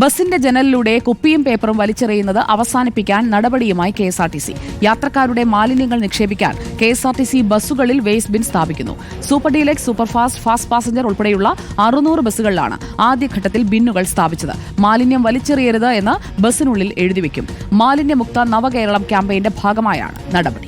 ബസിന്റെ ജനലിലൂടെ കുപ്പിയും പേപ്പറും വലിച്ചെറിയുന്നത് അവസാനിപ്പിക്കാൻ നടപടിയുമായി K S R T C. യാത്രക്കാരുടെ മാലിന്യങ്ങൾ നിക്ഷേപിക്കാൻ K S R T C ബസ്സുകളിൽ വേസ്റ്റ് ബിൻ സ്ഥാപിക്കുന്നു. Super deluxe superfast fast passenger ഉൾപ്പെടെയുള്ള അറുന്നൂറ് ബസ്സുകളിലാണ് ആദ്യഘട്ടത്തിൽ ബിന്നുകൾ സ്ഥാപിച്ചത്. മാലിന്യം വലിച്ചെറിയരുത് എന്ന് ബസ്സിനുള്ളിൽ എഴുതിവെക്കും മാലിന്യമുക്ത നവകേരളം ക്യാമ്പയിന്റെ ഭാഗമായാണ് നടപടി.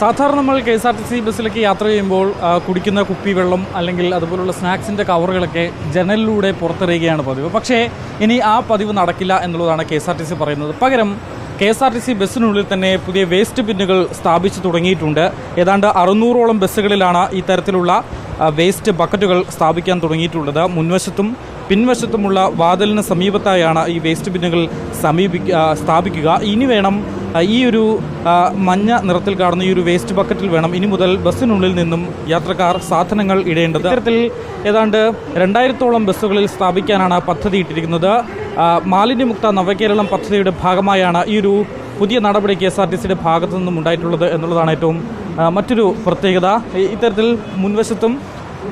സാധാരണ നമ്മൾ K S R T C ബസ്സിലൊക്കെ യാത്ര ചെയ്യുമ്പോൾ കുടിക്കുന്ന കുപ്പി വെള്ളം അല്ലെങ്കിൽ അതുപോലുള്ള സ്നാക്സിന്റെ കവറുകളൊക്കെ ജനലിലൂടെ പുറത്തെറിയുകയാണ് പതിവ്. പക്ഷേ ഇനി ആ പതിവ് നടക്കില്ല എന്നുള്ളതാണ് K S R T C പറയുന്നത്. പകരം K S R T C ബസ്സിനുള്ളിൽ തന്നെ പുതിയ വേസ്റ്റ് ബിന്നുകൾ സ്ഥാപിച്ചു തുടങ്ങിയിട്ടുണ്ട്. ഏതാണ്ട് അറുന്നൂറോളം ബസ്സുകളിലാണ് ഈ തരത്തിലുള്ള വേസ്റ്റ് ബക്കറ്റുകൾ സ്ഥാപിക്കാൻ തുടങ്ങിയിട്ടുള്ളത്. മുൻവശത്തും പിൻവശത്തുമുള്ള വാതിലിന് സമീപത്തായാണ് ഈ വേസ്റ്റ് ബിന്നുകൾ സമീപിക്ക സ്ഥാപിക്കുക. ഇനി വേണം ഈ ഒരു മഞ്ഞ നിറത്തിൽ കാണുന്ന ഈ ഒരു വേസ്റ്റ് ബക്കറ്റിൽ വേണം ഇനി മുതൽ ബസ്സിനുള്ളിൽ നിന്നും യാത്രക്കാർ സാധനങ്ങൾ ഇടേണ്ടത്. ഇത്തരത്തിൽ ഏതാണ്ട് രണ്ടായിരത്തോളം ബസ്സുകളിൽ സ്ഥാപിക്കാനാണ് പദ്ധതി ഇട്ടിരിക്കുന്നത്. മാലിന്യമുക്ത നവകേരളം പദ്ധതിയുടെ ഭാഗമായാണ് ഈ ഒരു പുതിയ നടപടി കെ എസ് ആർ ടി സിയുടെ ഭാഗത്തു നിന്നും ഉണ്ടായിട്ടുള്ളത് എന്നുള്ളതാണ് ഏറ്റവും മറ്റൊരു പ്രത്യേകത. ഇത്തരത്തിൽ മുൻവശത്തും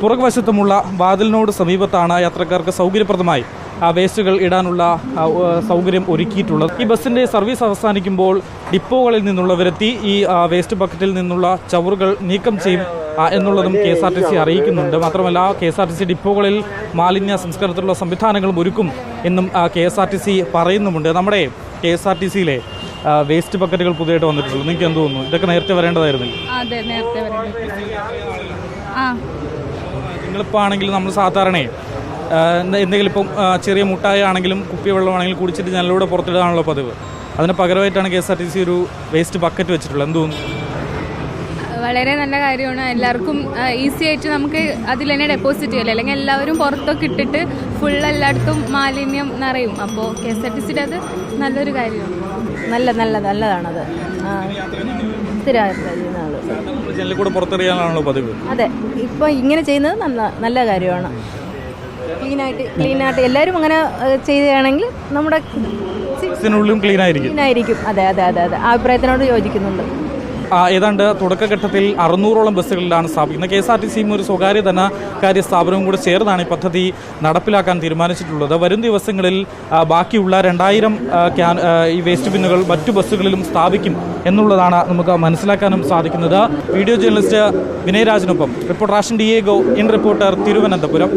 പുറകുവശത്തുമുള്ള വാതിലിനോട് സമീപത്താണ് യാത്രക്കാർക്ക് സൗകര്യപ്രദമായി വേസ്റ്റുകൾ ഇടാനുള്ള സൗകര്യം ഒരുക്കിയിട്ടുള്ളത്. ഈ ബസ്സിന്റെ സർവീസ് അവസാനിക്കുമ്പോൾ ഡിപ്പോകളിൽ നിന്നുള്ളവരെത്തി ഈ വേസ്റ്റ് ബക്കറ്റിൽ നിന്നുള്ള ചവറുകൾ നീക്കം ചെയ്യും എന്നുള്ളതും K S R T C അറിയിക്കുന്നുണ്ട്. മാത്രമല്ല K S R T C ഡിപ്പോകളിൽ മാലിന്യ സംസ്കരണത്തിലുള്ള സംവിധാനങ്ങളും ഒരുക്കും എന്നും K S R T C പറയുന്നുമുണ്ട്. നമ്മുടെ കെ എസ് ആർ ടി സിയിലെ വേസ്റ്റ് ബക്കറ്റുകൾ പുതിയതായിട്ട് വന്നിട്ടുള്ളൂ നിങ്ങൾക്ക് എന്ത് തോന്നുന്നു? ഇതൊക്കെ നേരത്തെ വരേണ്ടതായിരുന്നില്ല? അതെ നേരത്തെ നിങ്ങളിപ്പോൾ ആണെങ്കിൽ നമ്മൾ സാധാരണ എന്തെങ്കിലും ഇപ്പം ചെറിയ മുട്ടായ ആണെങ്കിലും കുപ്പി വെള്ളമാണെങ്കിലും കുടിച്ചിട്ട് ജനലിലൂടെ പുറത്തിടാനുള്ള പതിവ്. അതിന് പകരമായിട്ടാണ് K S R T C ഒരു വേസ്റ്റ് ബക്കറ്റ് വെച്ചിട്ടുള്ളത്. എന്ത് തോന്നുന്നു? വളരെ നല്ല കാര്യമാണ്. എല്ലാവർക്കും ഈസി ആയിട്ട് നമുക്ക് അതിൽ തന്നെ ഡെപ്പോസിറ്റ് ചെയ്യല്ലേ അല്ലെങ്കിൽ എല്ലാവരും പുറത്തൊക്കെ ഇട്ടിട്ട് ഫുൾ എല്ലായിടത്തും മാലിന്യം നിറയും. അപ്പോൾ കെ എസ് ആർ ടി സിയുടെ അത് നല്ലൊരു കാര്യമാണ്. നല്ല നല്ല നല്ലതാണത്. സ്ഥിരമായിട്ട് അതെ. ഇപ്പോൾ ഇങ്ങനെ ചെയ്യുന്നത് നല്ല നല്ല കാര്യമാണ്. ക്ലീനായിട്ട് ക്ലീനായിട്ട് എല്ലാവരും അങ്ങനെ ചെയ്യുകയാണെങ്കിൽ നമ്മുടെ ക്ലീൻ ആയിരിക്കും ക്ലീനായിരിക്കും. അതെ അതെ അതെ അതെ. അഭിപ്രായത്തിനോട് യോജിക്കുന്നുണ്ട്. ഏതാണ്ട് തുടക്കഘട്ടത്തിൽ അറുന്നൂറോളം ബസ്സുകളിലാണ് സ്ഥാപിക്കുന്നത് കെ എസ് ആർ ടി സിയും ഒരു സ്വകാര്യ ധനകാര്യ സ്ഥാപനവും കൂടെ ചേർന്നാണ് ഈ പദ്ധതി നടപ്പിലാക്കാൻ തീരുമാനിച്ചിട്ടുള്ളത്. വരും ദിവസങ്ങളിൽ ബാക്കിയുള്ള രണ്ടായിരം ക്യാൻ ഈ വേസ്റ്റ് ബിന്നുകൾ മറ്റു ബസ്സുകളിലും സ്ഥാപിക്കും എന്നുള്ളതാണ് നമുക്ക് മനസ്സിലാക്കാനും സാധിക്കുന്നത്. Video journalist വിനയരാജിനൊപ്പം reporter Ashan Diego in reporter Thiruvananthapuram.